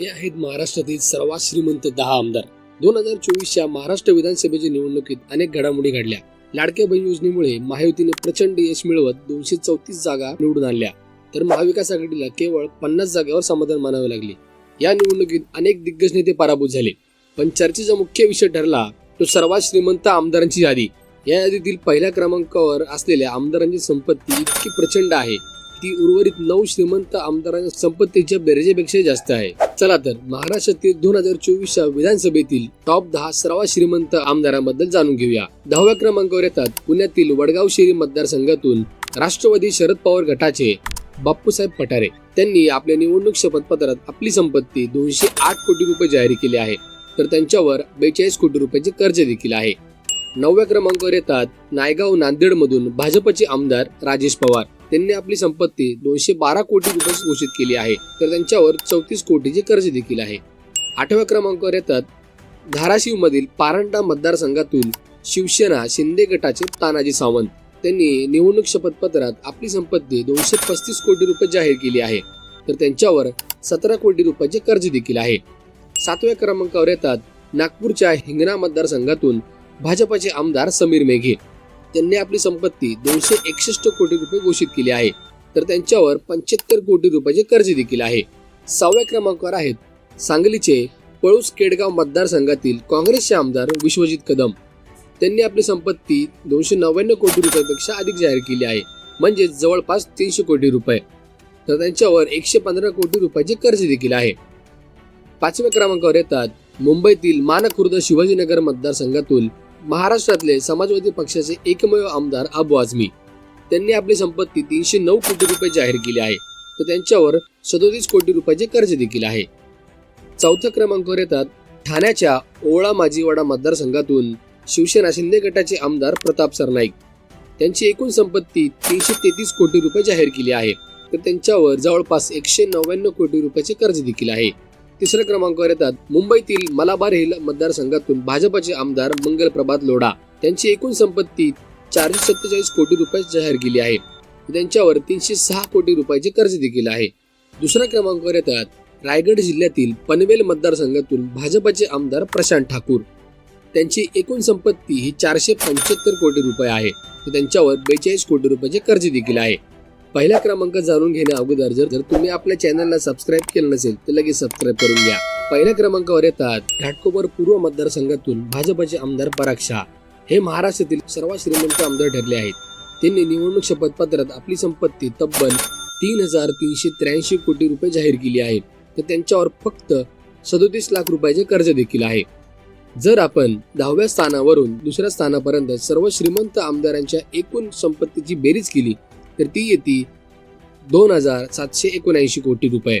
हे आहेत महाराष्ट्रातील सर्वात श्रीमंत दहा आमदार. दोन हजार चोवीसच्या महाराष्ट्र विधानसभेच्या निवडणुकीत अनेक घडामोडी घडल्या. लाडक्या बहीण योजनेमुळे महायुतीने प्रचंड यश मिळवत दोनशे चौतीस जागा निवडून आणल्या. तर महाविकास आघाडीला केवळ पन्नास जागेवर समाधान मानावे लागले. या निवडणुकीत अनेक दिग्गज नेते पराभूत झाले. पण चर्चेचा मुख्य विषय ठरला तो सर्वात श्रीमंत आमदारांची यादी. या यादीतील पहिल्या क्रमांकावर असलेल्या आमदारांची संपत्ती इतकी प्रचंड आहे. ती उर्वरित नऊ श्रीमंत आमदारांच्या संपत्तीच्या बेरजेपेक्षा जास्त आहे. चला तर महाराष्ट्रातील दोन हजार चोवीसच्या विधानसभेतील टॉप दहा सर्वात श्रीमंत आमदारांबद्दल जाणून घेऊया. दहाव्या क्रमांकावर येतात पुण्यातील वडगाव शेरी मतदारसंघातून राष्ट्रवादी शरद पवार गटाचे बाप्पूसाहेब पठारे. त्यांनी आपल्या निवडणूक शपथपत्रात आपली संपत्ती दोनशे आठ कोटी रुपये जाहीर केली आहे. तर त्यांच्यावर बेचाळीस कोटी रुपयाचे कर्ज देखील आहे. नवव्या क्रमांकावर येतात नायगाव नांदेड मधून भाजपचे आमदार राजेश पवार. त्यांनी आपली संपत्ती दोनशे बारा कोटी रुपये घोषित केली आहे. तर त्यांच्यावर चौतीस कोटीचे कर्ज देखील आहे. आठव्या क्रमांकावर येतात धाराशिव मधील पारंडा मतदारसंघातून शिवसेना शिंदे गटाचे तानाजी सावंत. त्यांनी निवडणूक शपथपत्रात आपली संपत्ती दोनशे पस्तीस कोटी रुपये जाहीर केली आहे. तर त्यांच्यावर सतरा कोटी रुपयाचे कर्ज देखील आहे. सातव्या क्रमांकावर येतात नागपूरच्या हिंगणा मतदारसंघातून भाजपाचे आमदार समीर मेघे. त्यांनी आपली संपत्ती दोनशे एकसष्ट कोटी रुपये घोषित केली आहे. तर त्यांच्यावर पंच्याहत्तर कोटी रुपयाचे कर्ज देखील आहे. सहाव्या क्रमांकावर आहेत सांगलीचे पळूस केडगाव मतदारसंघातील काँग्रेसचे आमदार विश्वजित कदम. त्यांनी आपली संपत्ती दोनशे नव्याण्णव कोटी रुपयापेक्षा अधिक जाहीर केली आहे. म्हणजे जवळपास तीनशे कोटी रुपये. तर त्यांच्यावर एकशे पंधरा कोटी रुपयाचे कर्ज देखील आहे. पाचव्या क्रमांकावर येतात मुंबईतील मानखुर्द शिवाजीनगर मतदारसंघातून महाराष्ट्रातले समाजवादी पक्षाचे एकमेव आमदार अबू आझमी. त्यांनी आपली संपत्ती तीनशे नऊ कोटी रुपये जाहीर केली आहे. तर त्यांच्यावर सदोतीस कोटी रुपयाचे कर्ज देखील आहे. चौथ्या क्रमांकावर येतात ठाण्याच्या ओळा माजीवाडा मतदारसंघातून शिवसेना शिंदे गटाचे आमदार प्रताप सरनाईक. त्यांची एकूण संपत्ती तीनशे तेहतीस कोटी रुपये जाहीर केली आहे. तर त्यांच्यावर जवळपास एकशे नव्याण्णव कोटी रुपयाचे कर्ज देखील आहे. तिसऱ्या क्रमांकावर येतात. मुंबईतील मलाबार हिल मतदारसंघातून भाजपाचे आमदार मंगल प्रभात लोढा त्यांची एकूण संपत्ती चारशे सत्तेचाळीस कोटी रुपये जाहीर केली आहे. त्यांच्यावर तीनशे सहा कोटी रुपयाचे कर्ज देखील आहे. दुसऱ्या क्रमांकावर येतात. रायगड जिल्ह्यातील पनवेल मतदारसंघातून भाजपचे आमदार प्रशांत ठाकूर. त्यांची एकूण संपत्ती ही चारशे पंच्याहत्तर कोटी रुपये आहे. त्यांच्यावर बेचाळीस कोटी रुपयाचे कर्ज देखील आहे. पहिला क्रमांक जाणून घेण्या अगोदर जर जर तुम्ही आपल्या चॅनलला सबस्क्राईब केलं नसेल तर लगेच सबस्क्राईब करून घ्या. पहिल्या क्रमांकावर येतात घाटकोपर पूर्व मतदारसंघातून भाजपचे आमदार पराग शाह हे महाराष्ट्रातील सर्वात श्रीमंत आमदार ठरले आहेत. त्यांनी निवडणूक शपथपत्रात आपली संपत्ती तब्बल तीन हजार तीनशे त्र्याऐंशी कोटी रुपये जाहीर केली आहे. तर त्यांच्यावर फक्त सदोतीस लाख रुपयाचे कर्ज देखील आहे. जर आपण दहाव्या स्थानावरून दुसऱ्या स्थानापर्यंत सर्व श्रीमंत आमदारांच्या एकूण संपत्तीची बेरीज केली तर ती येते दोन हजार सातशे एकोणऐंशी कोटी रुपये.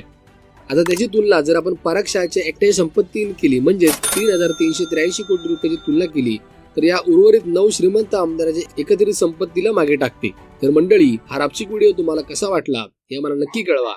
आता त्याची तुलना जर आपण पराग एकट्या संपत्ती केली म्हणजेच तीन हजार तीनशे त्र्याऐंशी कोटी रुपयाची तुलना केली तर या उर्वरित नऊ श्रीमंत आमदाराच्या एकत्रित संपत्तीला मागे टाकते. तर मंडळी हा रापचिक व्हिडिओ तुम्हाला कसा वाटला हे मला नक्की कळवा.